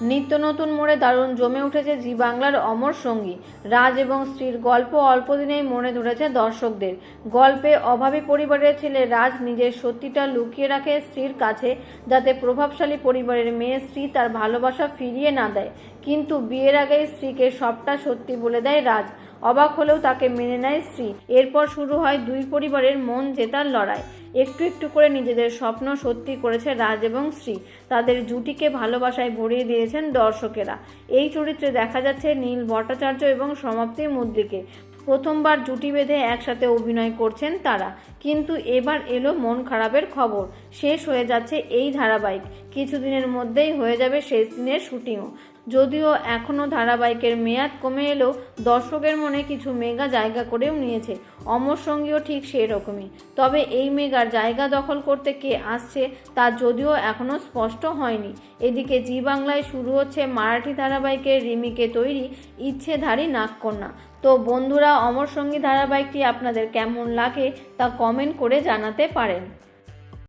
নিত্য নতুন মোড়ে দারুণ জমে উঠেছে জি বাংলার অমর সঙ্গী। রাজ এবং স্ত্রীর গল্প অল্প দিনেই মনে ধরেছে দর্শকদের। গল্পে অভাবী পরিবারের ছেলে রাজ নিজের সত্যিটা লুকিয়ে রাখে স্ত্রীর কাছে, যাতে প্রভাবশালী পরিবারের মেয়ে স্ত্রী তার ভালোবাসা ফিরিয়ে না দেয়। কিন্তু বিয়ের আগেই স্ত্রীকে সবটা সত্যি বলে দেয় রাজ। অবাক হলেও তাকে মেনে নেয় স্ত্রী। এরপর শুরু হয় দুই পরিবারের মন জেতার লড়াই। একটু একটু করে নিজেদের স্বপ্ন সত্যি করেছে রাজ এবং শ্রী তাদের জুটিকে ভালোবাসায় ভরিয়ে দিয়েছেন দর্শকেরা। এই চরিত্রে দেখা যাচ্ছে নীল ভট্টাচার্য এবং সমাপ্তি মুদ্রিকে। প্রথমবার জুটি বেঁধে একসাথে অভিনয় করছেন তারা। কিন্তু এবার এলো মন খারাপের খবর। শেষ হয়ে যাচ্ছে এই ধারাবাহিক। কিছুদিনের মধ্যেই হয়ে যাবে শেষ দিনের শুটিংও। যদিও এখনও ধারাবাহিকের মেয়াদ কমে এলেও দর্শকের মনে কিছু মেগা জায়গা করেও নিয়েছে। অমর সঙ্গীও ঠিক সেই রকমই তবে এই মেগার জায়গা দখল করতে কে আসছে তা যদিও এখনও স্পষ্ট হয়নি। এদিকে জি বাংলায় শুরু হচ্ছে মারাঠি ধারাবাহিকের রিমিকে তৈরি ইচ্ছেধারী নাগকন্যা তো বন্ধুরা, অমর সঙ্গী ধারাবাহিকটি আপনাদের কেমন লাগে তা কমেন্ট করে জানাতে পারেন।